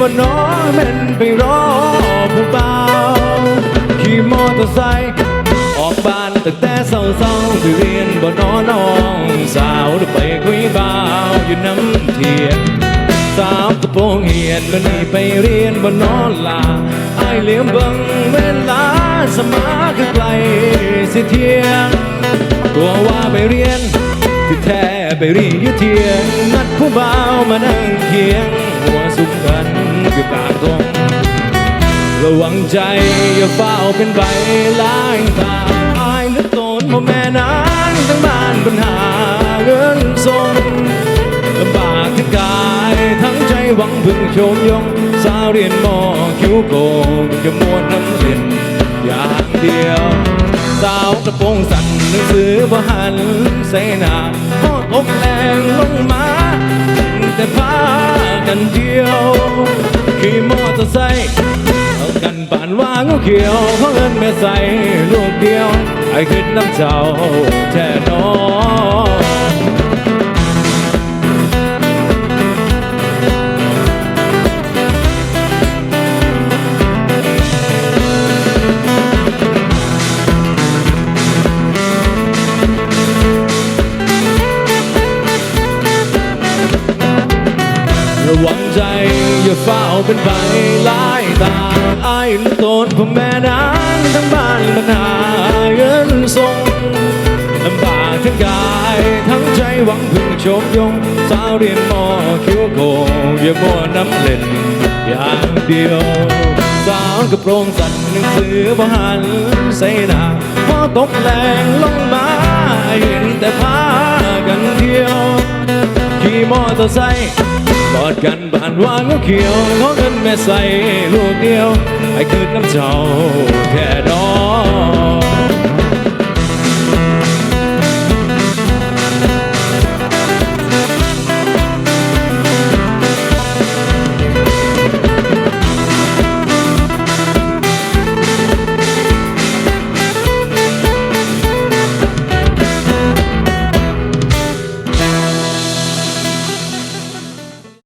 บ่น้อแม่นไปรอผู้เบาขี่มอเตอร์ไซค์ออกบ้านตั้งแต่เศร้าๆไปเรียนบ่น้อน้องสาวหรือไปคุยบ่าวอยู่น้ำเทียนสาวกระโปรงเหียนมันนี่ไปเรียนบนนอนลาไอเหลี่ยมเบังเวลาสมาคือไกลสิเทียงตัวว่าไปเรียนที่แท้ไปเรียนอยู่เทียงนัดผู้บ่าว มานั่งเคียงหัวสุกกันอยู่กลางตรงระวังใจอย่าเฝ้าเป็นใบลายตาอายเหลือตนพ่อแม่นางทั้งบ้านปัญหาเงินส่งลำบากทั้งกายทั้งใจหวังพึ่งโชมยง สาวเรียนมอคิ้วโกงจะมวนน้ำเล่นอย่างเดียว สาวกระโปรงสั่นหนังสือบ่หันใส่หนาพอตกแรงลงมา แต่พากันเดียวขี่มอเตอร์ไซค์เอากันป่านว่างูเขียวเพราะเงินแม่ใส่ลูกเดียวไอ้ขึ้นน้ำเจ้าแท่นอ ระวังใจอย่าเฝ้าเป็นไฟลายตาไอ้ลูกตนพ่อแม่นางทั้งบ้านปัญหาเงินส่งลำบากทั้งกายทั้งใจหวังพึ่งโชมยงสาวเรียนมอคิ้วโกอย่ามัวน้ำเล่นอย่างเดียวสาวกระโปรงสั่นหนังสือบ่หันใส่หน้าพอตกแรงลงมาเห็นแต่พากันเที่ยวขี่มอเตอร์ไซค์ อดกันผ่านว่างงูเขียวขอเงินแม่ใส่ลูกเดียวไอ้คืนน้ำเจ้าแค่ดอก